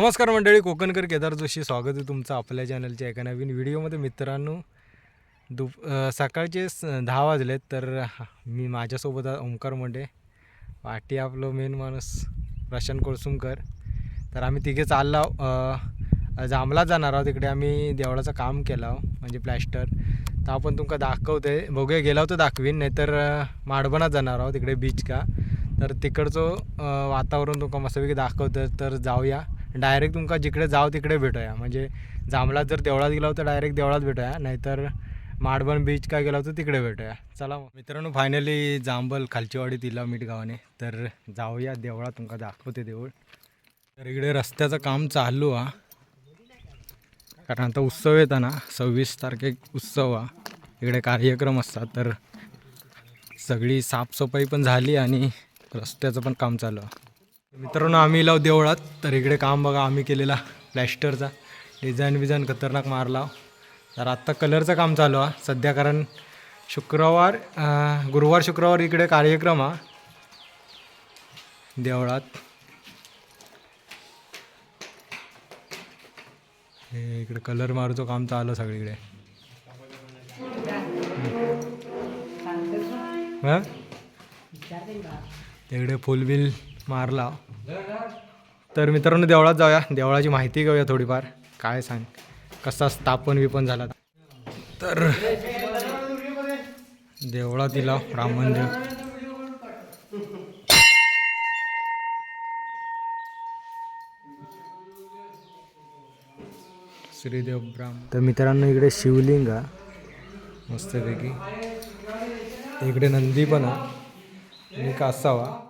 नमस्कार मंडळी कोकणकर केदार जोशी. स्वागत आहे तुमचं आपल्या चॅनलच्या एका नवीन व्हिडिओमध्ये मित्रांनो दुप सकाळचे स दहा वाजलेत तर मी माझ्यासोबत ओंकार मुंडे पाठी आपलं मेन माणूस प्रशांत कोळसुमकर. तर आम्ही तिघे चाललो आहो. जांभला जाणार आहोत. तिकडे आम्ही देवळाचं काम केलं आहो, म्हणजे प्लॅस्टर तर आपण तुमका दाखवते बघूया गेला होतं दाखवीन नाहीतर अ, माडबनात जाणार आहोत. तिकडे बीच का. तर तिकडचं वातावरण तुमका मस्तपैकी दाखवतं तर जाऊया. डायरेक्ट तुमका जिकडे जाव तिकडे भेटूया. म्हणजे जांभळात जर देवळात गेला तर डायरेक्ट देवळात भेटूया नाहीतर माडबन बीच काय गेला होता तिकडे भेटूया. चला मित्रांनो फायनली जांबल खालचीवाडी तिला मीठ गावाने. तर जाऊया देवळात तुमका दाखवते देऊळ. तर इकडे रस्त्याचं काम चालू हा कारण आता उत्सव येता ना सव्वीस तारखेक उत्सव हा इकडे कार्यक्रम असतात तर सगळी साफसफाई पण झाली आणि रस्त्याचं पण काम चालू आहे मित्रांनो आम्ही लाव देवळात. तर इकडे काम बघा आम्ही केलेला प्लॅस्टरचा. डिझाईन बिझाईन खतरनाक मारला. तर आत्ता कलरचं काम चालू आहे. सध्या कारण शुक्रवार गुरुवार शुक्रवार इकडे कार्यक्रम हा देवळात. हे इकडे कलर मारूचं काम चालू सगळीकडे. हां? तिकडे फुल बिल मारला. तर मित्रांनो देवळात जाऊया. देवळाची माहिती घेऊया थोडीफार. काय सांग? कसा स्थापन विपन झाला तर देवळात दिला राम मंदिर. श्रीदेव ब्राह्म. तर मित्रांनो इकडे शिवलिंग मस्तपैकी. इकडे नंदी पण आहे. आणि कासावा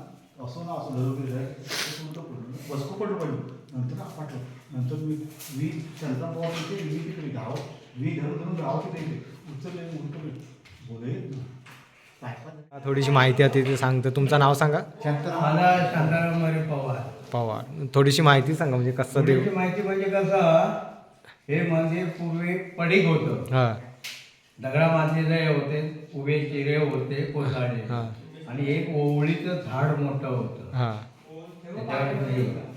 असं ना असं धरून गेलं ते उलटं पडलं बसको पडलं पडलं नंतर आपटलं नंतर मी मी चलता पोहा तिथे मी तिकडे गाव मी धरून धरून गाव तिथे इथे उचलले बोले थोडीशी माहिती आहे तिथे सांगतो. तुमचं नाव सांगा? शांतराम पवार. पवार. थोडीशी माहिती सांगा म्हणजे कसं देव माहिती म्हणजे कसं हे मंदिर पूर्वी पडीक होतं. हां. दगडा मारलेले होते उभे चिरे होते कोसाडे हां. आणि एक ओवळीचं झाड मोठं होतं. हां. त्याच्यावर हे.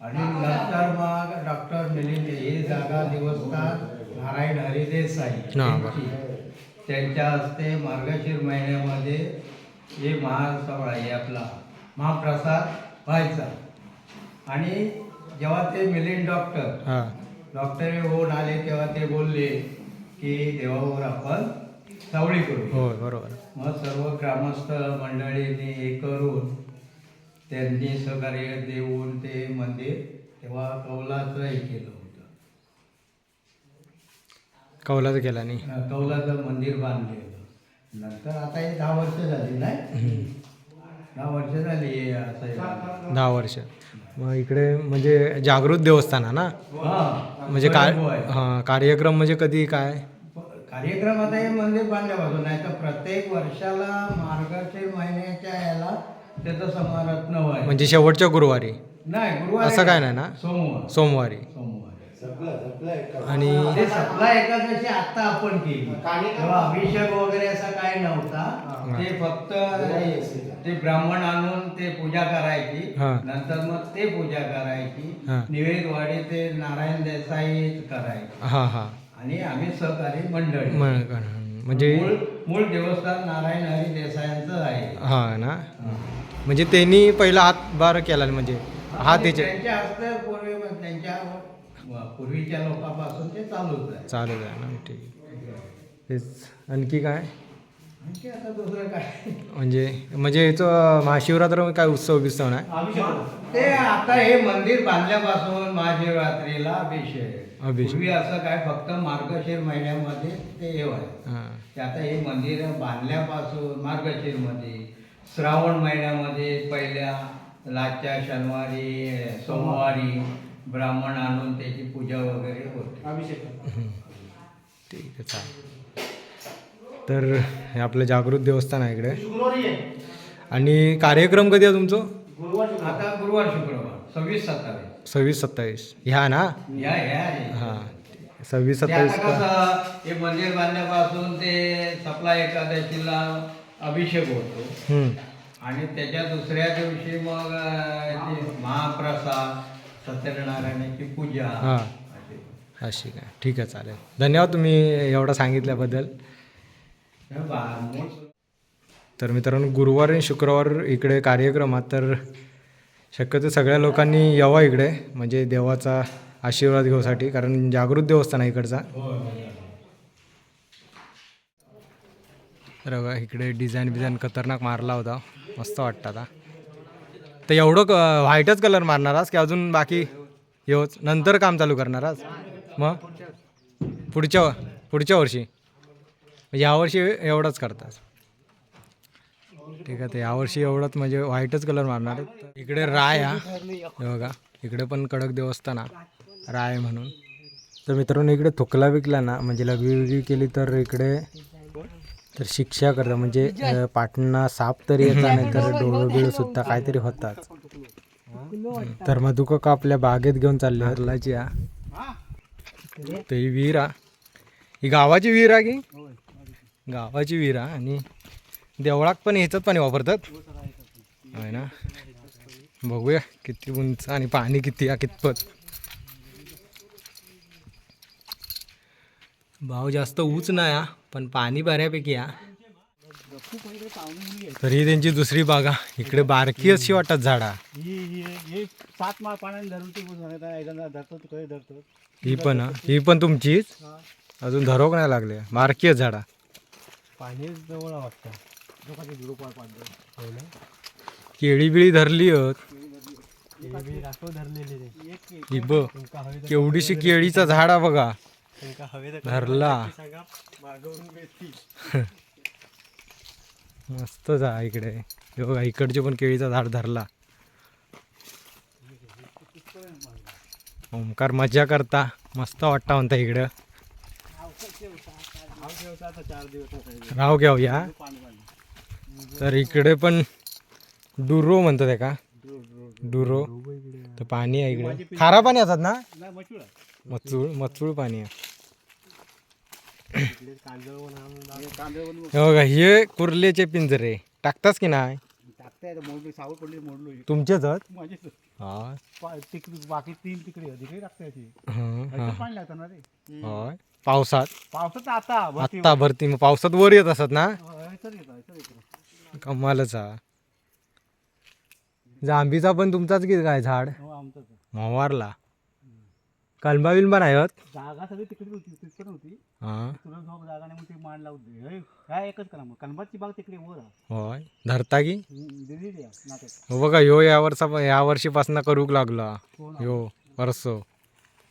आणि नंतर मग डॉक्टर मिलिंद ही जागा दिवसतात नारायण हरी देसाई हा, बरं. यांची. त्यांच्या हस्ते मार्गशीर महिन्यामध्ये हे महासभा हे आपला. महाप्रसाद व्हायचा. आणि जेव्हा ते मिलिंद डॉक्टर हां. डॉक्टर होऊन आले तेव्हा ते बोलले की देवावर आपण सावळी करू. होय बरोबर. मग सर्व ग्रामस्थ मंडळींनी हे करून त्यांनी सहकार्य देऊन ते मंदिर तेव्हा कौलाचं हे केलं होतं. कौलाचं केला नाही कौलाचं मंदिर बांधलेलं. नंतर आता हे दहा वर्ष झाली नाही दहा वर्ष झाली असं. दहा वर्ष. मग इकडे म्हणजे जागृत देवस्थान आहे ना? म्हणजे काय. हां कार्यक्रम म्हणजे कधी काय? कार्यक्रम आता हे मंदिर बांधल्यापासून नाही तर प्रत्येक वर्षाला मार्गशीर महिन्याच्या याला त्याचं समारत्न व्हायचं म्हणजे शेवटच्या गुरुवारी? नाही गुरुवार असं काय नाही ना? सोमवार. सोमवारी. सोमवार. आणि ते सप्ला एकादशी आता आपण केली. तेव्हा अभिषेक वगैरे असं काय नव्हता. ते फक्त ते ब्राह्मण आणून ते पूजा करायची. हा. नंतर मग ते पूजा करायची. हा. निवेदवाडी ते नारायण देसाई करायचे. हां हां. आणि आम्ही सहकारी मंडळी. म्हणजे मूळ देवस्थान नारायण हरी देसायांचं आहे. हां ना? म्हणजे त्यांनी पहिला हात बार केला म्हणजे हा आणि त्याचे त्यांच्या हस्ते पूर्वी त्यांच्या पूर्वीच्या लोकांपासून ते चालूच आहे. चालेल आहे ना ठीक तेच आणखी काय? आणखी आता दुसरं काय? म्हणजे म्हणजे याचं महाशिवरात्र काय उत्सव बित्सव नाही? ते आता हे मंदिर बांधल्यापासून महाशिवरात्रीला अभिषेक. पूर्वी असं काय फक्त मार्गशीर महिन्यामध्ये ते हे व्हायचं. हां. ते आता हे मंदिर बांधल्यापासून मार्गशीरमध्ये श्रावण महिन्यामध्ये पहिल्या लाच्या शनिवारी सोमवारी ब्राह्मण आणून त्याची पूजा वगैरे होते. अभिषेक. ठीक आहे चालेल. तर हे आपलं जागृत देवस्थान आहे इकडे. आणि कार्यक्रम कधी आहे तुमचं? आता गुरुवार शुक्रवार. सव्वीस सत्तावीस. सव्वीस सत्तावीस. ह्या ना? या या हां. सव्वीस ते आता सत्तावीस का? कसं हे मंदिर बांधण्यापासून ते सप्ला एकादशीला अभिषेक होतो. हम्म. आणि त्याच्या दुसऱ्या दिवशी मग अं, ते महाप्रसाद सत्यनारायणाची पूजा. हां. अशी. अशी काय? ठीक आहे चालेल. धन्यवाद तुम्ही एवढं सांगितल्याबद्दल. हे बा- तर मित्रांनो गुरुवार आणि शुक्रवार इकडे कार्यक्रमात तर शक्यतो सगळ्या लोकांनी यावा इकडे म्हणजे देवाचा आशीर्वाद घेऊसाठी कारण जागृत देवस्थान आहे इकडचा. तर बघा इकडे डिझाईन बिझाईन खतरनाक मारला होता. मस्त वाटतं आता. तर एवढं क व्हाईटच कलर मारणार आज की अजून बाकी येऊच. नंतर काम चालू करणार आज. मग? पुढच्या पुढच्या वर्षी. यावर्षी एवढंच करतात. ठीक आहे ते यावर्षी एवढंच म्हणजे व्हाईटच कलर मारणार आहेत. इकडे राय हा. हे बघा इकडे पण कडक देवस्थान हा. राय म्हणून. तर मित्रांनो इकडे थुकला विकला ना म्हणजे लघवी वेगळी केली तर इकडे तर शिक्षा करतात म्हणजे पाटणा साप तरी येतात नाही तर डोळं बिळ सुद्धा काहीतरी होतात. तर मग तुका का आपल्या बागेत घेऊन चालले हरलाची हा. ते ही विहीर हा. ही गावाची विहीर आहे की? गावाची विहीर हा आणि देवळात पण ह्याच्यात पाणी वापरतात. आहे ना? बघूया किती उंच आणि पाणी किती आहे कितपत. भाव जास्त उंच नाही हा पण पाणी बऱ्यापैकी हा तरी त्यांची दुसरी बागा इकडे बारकी अशी वाटतात झाडा. ही पण हा पण तुमचीच? अजून धरोक नाही लागले. बारकी झाडा. पाणी जवळ वाटतं. पाडलं. केळी बिळी धरली ही केवढीशी केळीचा झाड हा बघा. धरला. मस्तच आहे इकडे. हे बघा इकडचे पण केळीचा झाड धरला. ओमकार मजा करता. मस्त वाटता म्हणता इकडं. राव घेऊ या तर इकडे पण डुरो म्हणतात आहे का डुरो तर पाणी आहे इकडे. खारा पाणी असतात ना? नाही मचूळ. मचूळ पाणी आहे. हे बघा. हे कुर्लेचे पिंजरे टाकतास की नाही? टाकताय मोडली सावळ पडली मोडलो तुमचेच हा. बाकी तीन तिकडे आहे. तिकडे टाकताय ती हं, ह्याच्यात हा. पाणी लागतं ना रे. होय. पावसात? पावसाचं आता भरती मग पावसात वर येत असतात ना? कमालच. हा जांभीचा पण तुमचाच की काय झाड? हो आहे. मवारला कलबा बिलबा नाही होत जागा सगळी तिकडे होती तिकडे होती. हा. तुला झोप जागा नाही ती काय एकच करा मग कनबाची बाग तिकडे वर. होय. धरता की? हम्म, हो बघा ह्यो या वर्षा या वर्षीपासून करूक लागला. हो. ह्यो वर्ष.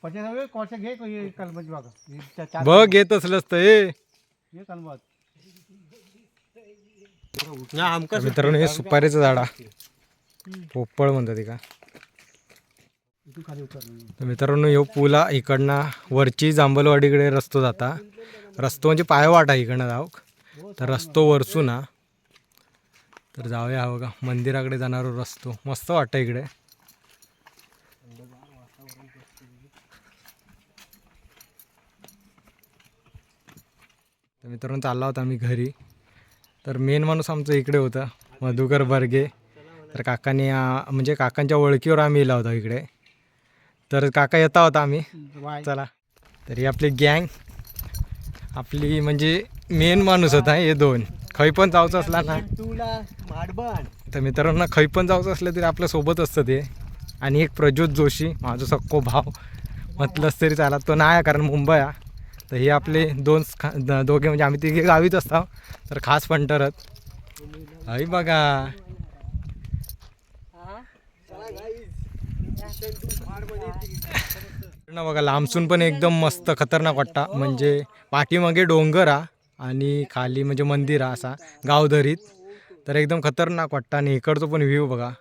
पण सगळे घे हे कलबाची बाग. हे चा- चार- बघ येत असलंच तर ए. हे कलबात तर मित्रांनो हे सुपारीचं झाड पोपळ म्हणतात का? तर मित्रांनो ह्यो पुला इकडनं वरची जांभलवाडीकडे रस्तो जाता. रस्तो म्हणजे पायवाट आहे इकडनं जाऊ तर रस्तो वरचू ना तर जाऊया हवं का मंदिराकडे जाणारो रस्तो. मस्त वाटतं इकडे. तर मित्रांनो चालला होता आम्ही घरी. तर मेन माणूस आमचं इकडे होता मधुकर बर्गे. तर काकांनी म्हणजे काकांच्या ओळखीवर आम्ही येला होता इकडे. तर काका येता होता आम्ही. चला. तर ही आपली गँग आपली म्हणजे मेन माणूस होता हे दोन. खै पण जाऊचं असला ना. तर मित्रांनो खै पण जाऊचं असलं तरी आपल्यासोबत असतं ते. आणि एक प्रज्योत जोशी माझा सक्को भाव म्हटलंच तरी चाला तो नाही कारण मुंबई आहे तर हे आपले दोन दोघे म्हणजे आम्ही तिघे गावीच असतो तर खास पंटरत हई बघा. ना बघा लांबसून पण एकदम मस्त खतरनाक वाटता. म्हणजे पाठीमागे डोंगर हा आणि खाली म्हणजे मंदिर हा असा गावधरीत. तर एकदम खतरनाक वाटतं आणि इकडचं पण व्ह्यू बघा.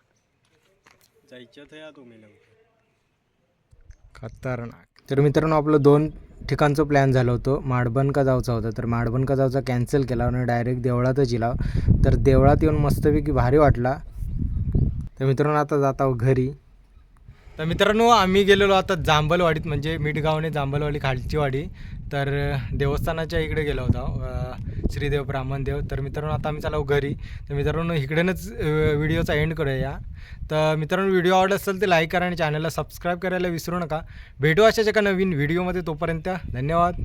खतरनाक. तर मित्रांनो आपलं दोन ठिकाणचं प्लॅन झालं होतं. माडबनका जाऊचा होतं. तर माडबनका जाऊचा कॅन्सल केला आणि डायरेक्ट देवळातच इला तर देवळात येऊन मस्तपैकी भारी वाटला. तर मित्रांनो आता जात आहोत घरी. तर मित्रांनो आम्ही गेलेलो आता जांभलवाडीत म्हणजे मिठगावने जांभलवाडी खालची वाडी तर देवस्थानाच्या इकडे गेलो होतो. श्रीदेव ब्राह्मणदेव. तर मित्रांनो आता आम्ही चालू घरी. तर मित्रांनो इकडेनच व्हिडिओचा एंड करूया. तर मित्रांनो व्हिडिओ आवडला असेल तर लाईक करा आणि चॅनलला सबस्क्राईब करायला विसरू नका. भेटू अशाच एका नवीन व्हिडिओमध्ये तोपर्यंत धन्यवाद.